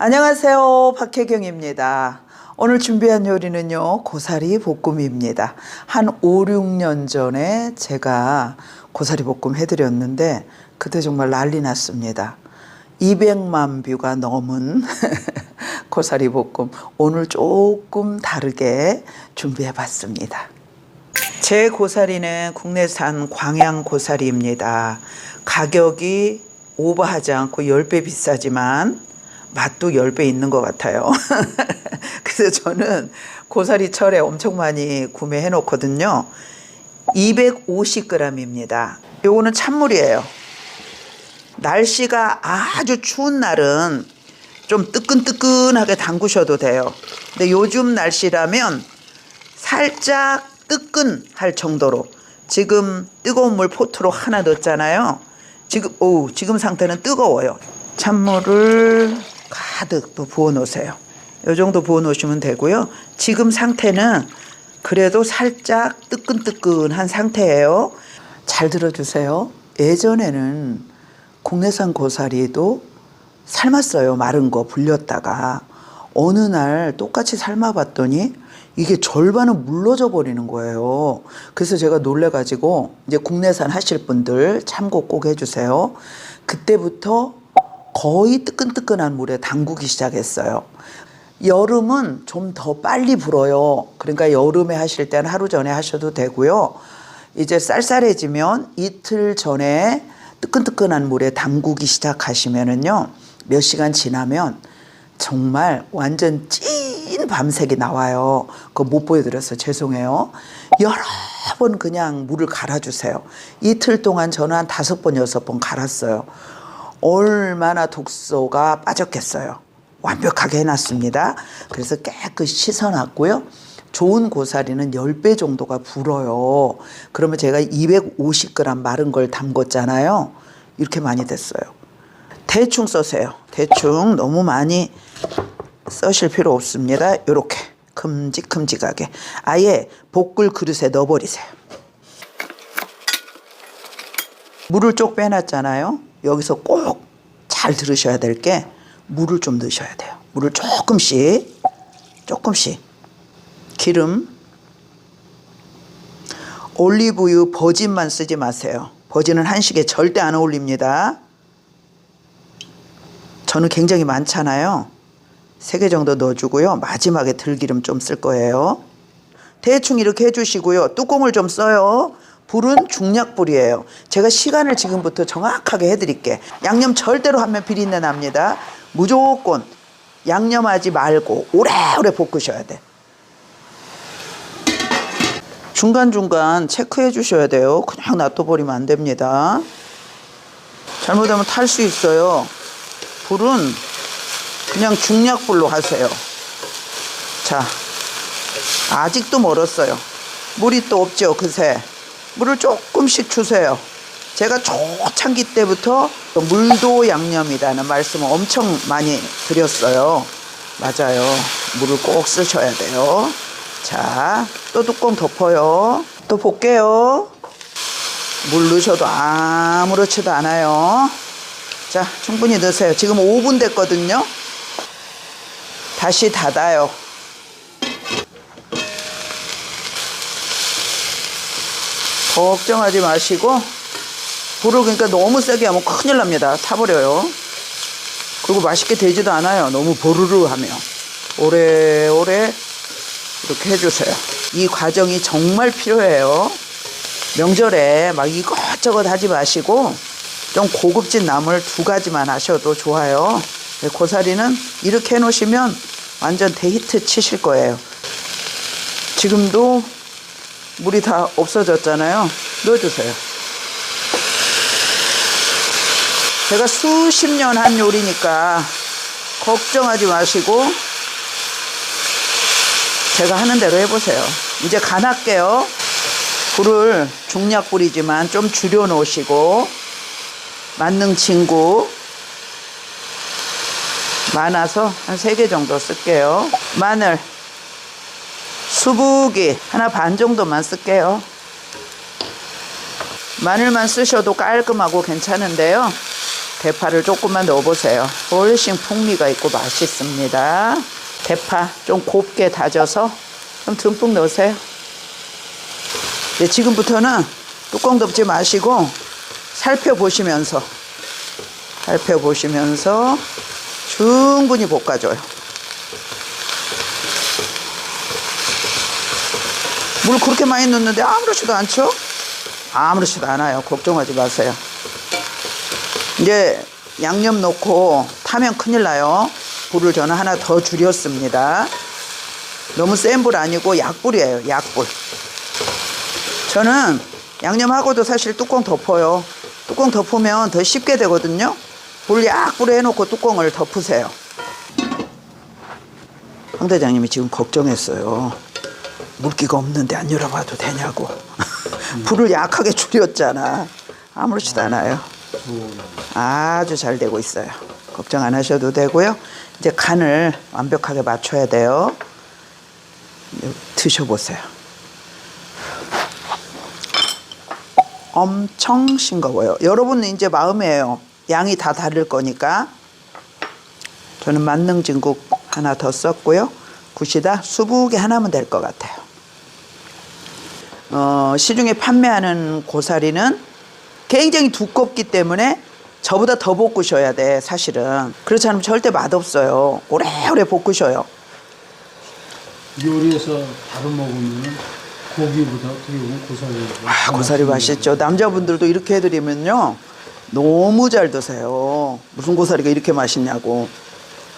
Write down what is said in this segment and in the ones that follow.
안녕하세요. 박혜경입니다. 오늘 준비한 요리는요, 고사리 볶음입니다. 한 5, 6년 전에 제가 고사리 볶음 해드렸는데, 그때 정말 난리 났습니다. 200만 뷰가 넘은 고사리 볶음. 오늘 조금 다르게 준비해 봤습니다. 제 고사리는 국내산 광양 고사리입니다. 가격이 오버하지 않고 10배 비싸지만 맛도 10배 있는 것 같아요. 그래서 저는 고사리 철에 엄청 많이 구매해 놓거든요. 250g입니다. 요거는 찬물이에요. 날씨가 아주 추운 날은 좀 뜨끈뜨끈하게 담그셔도 돼요. 근데 요즘 날씨라면 살짝 뜨끈할 정도로 지금 뜨거운 물 포트로 하나 넣었잖아요. 지금 오 지금 상태는 뜨거워요. 찬물을 가득 또 부어 놓으세요. 이 정도 부어 놓으시면 되고요. 지금 상태는 그래도 살짝 뜨끈뜨끈한 상태예요. 잘 들어주세요. 예전에는 국내산 고사리도 삶았어요. 마른 거 불렸다가 어느 날 똑같이 삶아봤더니 이게 절반은 물러져 버리는 거예요. 그래서 제가 놀래가지고 이제 국내산 하실 분들 참고 꼭 해주세요. 그때부터 거의 뜨끈뜨끈한 물에 담그기 시작했어요. 여름은 좀 더 빨리 불어요. 그러니까 여름에 하실 때는 하루 전에 하셔도 되고요. 이제 쌀쌀해지면 이틀 전에 뜨끈뜨끈한 물에 담그기 시작하시면은요. 몇 시간 지나면 정말 완전 찐 밤색이 나와요. 그거 못 보여드려서 죄송해요. 여러 번 그냥 물을 갈아주세요. 이틀 동안 저는 한 다섯 번, 여섯 번 갈았어요. 얼마나 독소가 빠졌겠어요. 완벽하게 해놨습니다. 그래서 깨끗이 씻어놨고요. 좋은 고사리는 10배 정도가 불어요. 그러면 제가 250g 마른 걸 담궜잖아요. 이렇게 많이 됐어요. 대충 써세요. 대충 너무 많이 써실 필요 없습니다. 이렇게 큼직큼직하게 아예 볶을 그릇에 넣어버리세요. 물을 쪽 빼놨잖아요. 여기서 꼭 잘 들으셔야 될 게 물을 좀 넣으셔야 돼요. 물을 조금씩 조금씩 기름 올리브유 버진만 쓰지 마세요. 버진은 한식에 절대 안 어울립니다. 저는 굉장히 많잖아요. 세개 정도 넣어주고요. 마지막에 들기름 좀 쓸 거예요. 대충 이렇게 해주시고요. 뚜껑을 좀 써요. 불은 중약불이에요. 제가 시간을 지금부터 정확하게 해드릴게. 양념 절대로 하면 비린내 납니다. 무조건 양념하지 말고 오래오래 볶으셔야 돼. 중간중간 체크해 주셔야 돼요. 그냥 놔둬버리면 안 됩니다. 잘못하면 탈 수 있어요. 불은 그냥 중약불로 하세요. 자, 아직도 멀었어요. 물이 또 없죠, 그새. 물을 조금씩 주세요. 제가 초창기 때부터 물도 양념이라는 말씀을 엄청 많이 드렸어요. 맞아요. 물을 꼭 쓰셔야 돼요. 자, 또 뚜껑 덮어요. 또 볼게요. 물 넣으셔도 아무렇지도 않아요. 자, 충분히 넣으세요. 지금 5분 됐거든요. 다시 닫아요. 걱정하지 마시고 불을 그러니까 너무 세게 하면 큰일 납니다. 타버려요. 그리고 맛있게 되지도 않아요. 너무 보르르 하면. 오래오래 이렇게 해주세요. 이 과정이 정말 필요해요. 명절에 막 이것저것 하지 마시고 좀 고급진 나물 두 가지만 하셔도 좋아요. 고사리는 이렇게 해놓으시면 완전 데히트 치실 거예요. 지금도 물이 다 없어졌잖아요. 넣어주세요. 제가 수십 년 한 요리니까 걱정하지 마시고 제가 하는 대로 해보세요. 이제 간 할게요. 불을 중약불이지만 좀 줄여 놓으시고 만능 친구 많아서 한세개 정도 쓸게요. 마늘 수북이 하나 반 정도만 쓸게요. 마늘만 쓰셔도 깔끔하고 괜찮은데요. 대파를 조금만 넣어보세요. 훨씬 풍미가 있고 맛있습니다. 대파 좀 곱게 다져서 좀 듬뿍 넣으세요. 네, 지금부터는 뚜껑 덮지 마시고 살펴보시면서 살펴보시면서 충분히 볶아줘요. 물 그렇게 많이 넣는데 아무렇지도 않죠? 아무렇지도 않아요. 걱정하지 마세요. 이제 양념 넣고 타면 큰일 나요. 불을 저는 하나 더 줄였습니다. 너무 센 불 아니고 약불이에요. 약불. 저는 양념하고도 사실 뚜껑 덮어요. 뚜껑 덮으면 더 쉽게 되거든요. 불 약불에 해놓고 뚜껑을 덮으세요. 황 대장님이 지금 걱정했어요. 물기가 없는데 안 열어봐도 되냐고. 불을 약하게 줄였잖아. 아무렇지도 않아요. 아주 잘 되고 있어요. 걱정 안 하셔도 되고요. 이제 간을 완벽하게 맞춰야 돼요. 드셔보세요. 엄청 싱거워요. 여러분은 이제 마음이에요. 양이 다 다를 거니까. 저는 만능 진국 하나 더 썼고요. 굿이다 수북이 하나면 될 것 같아요. 어, 시중에 판매하는 고사리는 굉장히 두껍기 때문에 저보다 더 볶으셔야 돼, 사실은. 그렇지 않으면 절대 맛없어요. 오래오래 볶으셔요. 요리해서 바로 먹으면 고기보다 어떻게 보면 고사리가 아, 고사리 맛있죠. 남자분들도 이렇게 해드리면요. 너무 잘 드세요. 무슨 고사리가 이렇게 맛있냐고.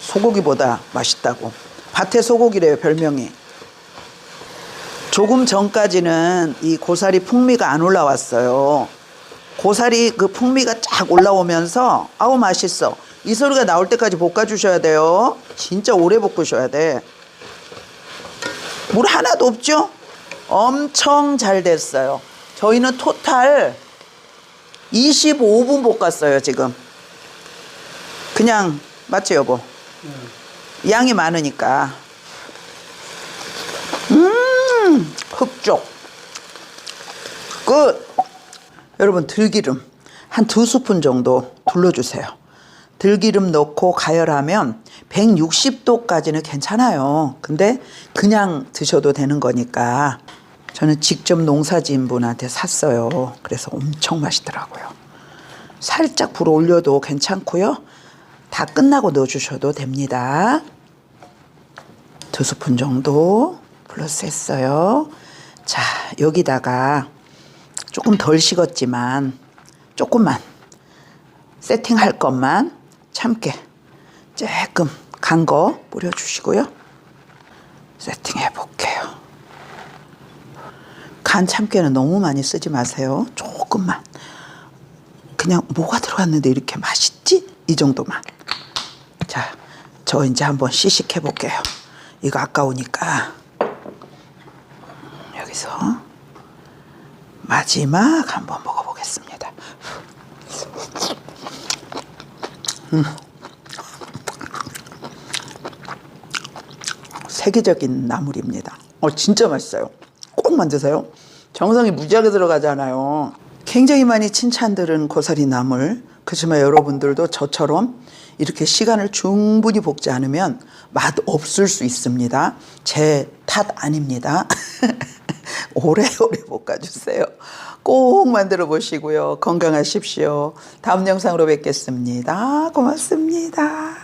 소고기보다 맛있다고. 밭의 소고기래요, 별명이. 조금 전까지는 이 고사리 풍미가 안 올라왔어요. 고사리 그 풍미가 쫙 올라오면서 아우 맛있어. 이 소리가 나올 때까지 볶아주셔야 돼요. 진짜 오래 볶으셔야 돼. 물 하나도 없죠? 엄청 잘 됐어요. 저희는 토탈 25분 볶았어요, 지금. 그냥, 맞지, 여보? 양이 많으니까. 음, 흑쪽. 끝. 여러분, 들기름 한 두 스푼 정도 둘러주세요. 들기름 넣고 가열하면 160도까지는 괜찮아요. 근데 그냥 드셔도 되는 거니까 저는 직접 농사 지은 분한테 샀어요. 그래서 엄청 맛있더라고요. 살짝 불 올려도 괜찮고요. 다 끝나고 넣어주셔도 됩니다. 두 스푼 정도 플러스 했어요. 자, 여기다가 조금 덜 식었지만 조금만 세팅할 것만 참깨 조금 간 거 뿌려주시고요. 세팅해 볼게요. 간 참깨는 너무 많이 쓰지 마세요. 조금만. 그냥 뭐가 들어갔는데 이렇게 맛있지? 이 정도만. 자, 저 이제 한번 시식해 볼게요. 이거 아까우니까. 여기서 마지막 한번 먹어보겠습니다. 세계적인 나물입니다. 어, 진짜 맛있어요. 꼭 만드세요. 정성이 무지하게 들어가잖아요. 굉장히 많이 칭찬 들은 고사리 나물. 그렇지만 여러분들도 저처럼 이렇게 시간을 충분히 볶지 않으면 맛 없을 수 있습니다. 제 탓 아닙니다. 오래오래 볶아주세요. 꼭 만들어 보시고요. 건강하십시오. 다음 영상으로 뵙겠습니다. 고맙습니다.